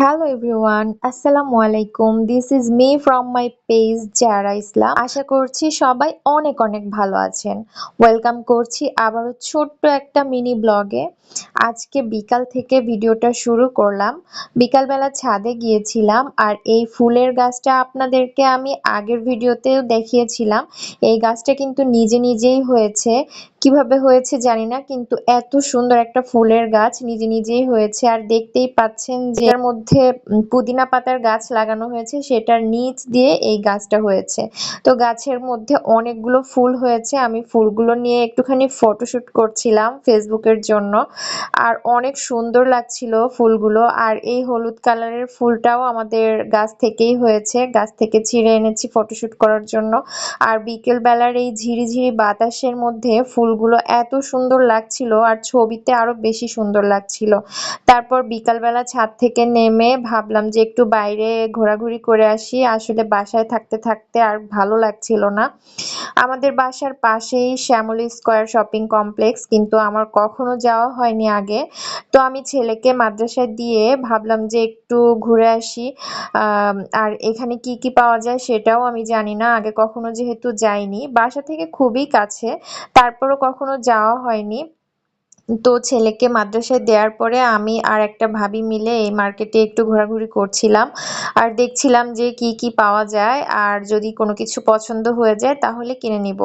Hello everyone আসসালামু আলাইকুম this is me from my page Zara Islam আশা করছি সবাই অনেক অনেক ভালো আছেন ওয়েলকাম করছি আবারও ছোট্ট একটা মিনি ব্লগে আজকে বিকাল থেকে ভিডিওটা শুরু করলাম বিকালবেলা ছাদে গিয়েছিলাম আর এই ফুলের গাছটা আপনাদেরকে আমি আগের ভিডিওতেও দেখিয়েছিলাম এই গাছটা কিন্তু নিজে নিজেই হয়েছে কীভাবে হয়েছে জানি না কিন্তু এত সুন্দর একটা ফুলের গাছ নিজে নিজেই হয়েছে আর দেখতেই পাচ্ছেন যে এর মধ্যে পুদিনা পাতার গাছ লাগানো হয়েছে, সেটার নিচ দিয়ে এই গাছটা হয়েছে। তো গাছের মধ্যে অনেকগুলো ফুল হয়েছে, আমি ফুলগুলো নিয়ে একটুখানি ফটোশুট করছিলাম ফেসবুকের জন্য। আর অনেক সুন্দর লাগছিল ফুলগুলো, আর এই হলুদ কালারের ফুলটাও আমাদের গাছ থেকেই হয়েছে, গাছ থেকে ছিঁড়ে এনেছি ফটোশুট করার জন্য। আর বিকেল বেলার এই ঝিরিঝিরি বাতাসের মধ্যে ফুলগুলো এত সুন্দর লাগছিল, আর ছবিতে আরও বেশি সুন্দর লাগছিল। তারপর বিকালবেলা ছাদ থেকে নেমে ভাবলাম যে একটু বাইরে ঘোরাঘুরি করে আসি। আসলে বাসায় থাকতে থাকতে আর ভালো লাগছিল না। আমাদের বাসার পাশেই শ্যামলী স্কোয়ার শপিং কমপ্লেক্স, কিন্তু আমার কখনো যাওয়া হয়নি আগে। তো আমি ছেলেকে মাদ্রাসায় দিয়ে ভাবলাম যে একটু ঘুরে আসি। আর এখানে কি কি পাওয়া যায় সেটাও আমি জানি না। আগে কখনো যেহেতু যাইনি। বাসা থেকে খুবই কাছে। তারপরও কখনো যাওয়া হয়নি। তো ছেলেকে মাদ্রাসায় দেওয়ার পরে আমি আর একটা ভাবি মিলে এই মার্কেটে একটু ঘোরাঘুরি করছিলাম। আর দেখছিলাম যে কি কি পাওয়া যায়, আর যদি কোনো কিছু পছন্দ হয়ে যায় তাহলে কিনে নিব।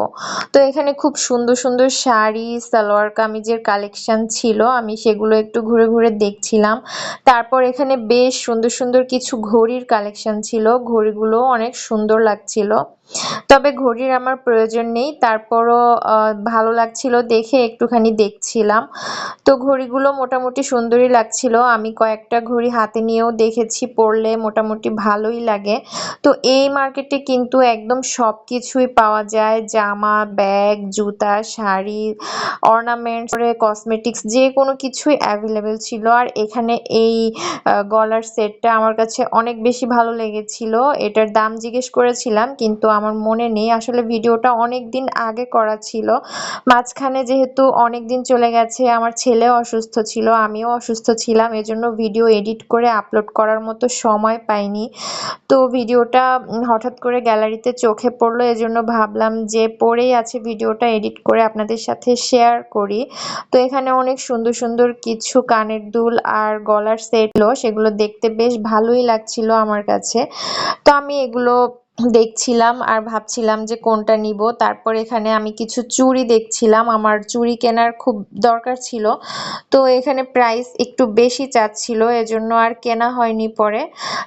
তো এখানে খুব সুন্দর সুন্দর শাড়ি, সালোয়ার কামিজের কালেকশন ছিল, আমি সেগুলো একটু ঘুরে ঘুরে দেখছিলাম। তারপর এখানে বেশ সুন্দর সুন্দর কিছু ঘড়ির কালেকশন ছিল, ঘড়িগুলো অনেক সুন্দর লাগছিল। তবে ঘড়ির আমার প্রয়োজন নেই, তারপরও ভালো লাগছিল দেখে একটুখানি দেখছিলাম। তো ঘড়িগুলো মোটামুটি সুন্দরই লাগছিল, আমি কয়েকটা ঘড়ি হাতে নিয়েও দেখেছি পরলে মোটামুটি ভালোই লাগে। তো এই মার্কেটে কিন্তু একদম সব কিছুই পাওয়া যায়, জামা, ব্যাগ, জুতা, শাড়ি, অর্নামেন্টস কসমেটিক্স, যে কোনো কিছুই অ্যাভেলেবেল ছিল। আর এখানে এই গলার সেটটা আমার কাছে অনেক বেশি ভালো লেগেছিল, এটার দাম জিজ্ঞেস করেছিলাম, কিন্তু আমার মনে নেই। আসলে ভিডিওটা অনেক দিন আগে করা ছিল। মাঝখানে যেহেতু অনেক দিন চলে গেছে, আমার ছেলেও অসুস্থ ছিল, আমিও অসুস্থ ছিলাম, এজন্য ভিডিও এডিট করে আপলোড করার মতো সময় পাইনি। তো ভিডিওটা হঠাৎ করে গ্যালারিতে চোখে পড়ল, এজন্য ভাবলাম যে পড়েই আছে ভিডিওটা, এডিট করে আপনাদের সাথে শেয়ার করি। তো এখানে অনেক সুন্দর সুন্দর কিছু কানের দুল আর গলার সেট সেগুলো দেখতে বেশ ভালোই লাগছিল আমার কাছে। তো আমি এগুলো দেখছিলাম আর ভাবছিলাম যে কোনটা নিব। তারপর এখানে আমি কিছু চুড়ি দেখছিলাম। আমার চুড়ি কেনার খুব দরকার ছিল। তো এখানে প্রাইস একটু বেশি চাচ্ছিল, এজন্য আর কেনা হয়নি পরে।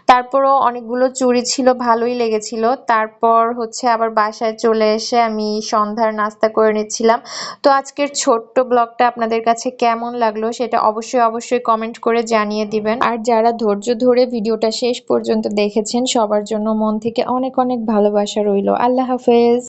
তারপরও অনেকগুলো চুড়ি ছিল, ভালোই লেগেছিল। তারপর হচ্ছে আবার বাসায় চলে এসে আমি সন্ধ্যার নাস্তা করে নিচ্ছিলাম। তো আজকের ছোট্ট ব্লগটা আপনাদের কাছে কেমন লাগল সেটা অবশ্যই অবশ্যই কমেন্ট করে জানিয়ে দিবেন। আর যারা ধৈর্য ধরে ভিডিওটা শেষ পর্যন্ত দেখেছেন, সবার জন্য মন থেকে অনেক অনেক ভালোবাসা রইল। আল্লাহ হাফেজ।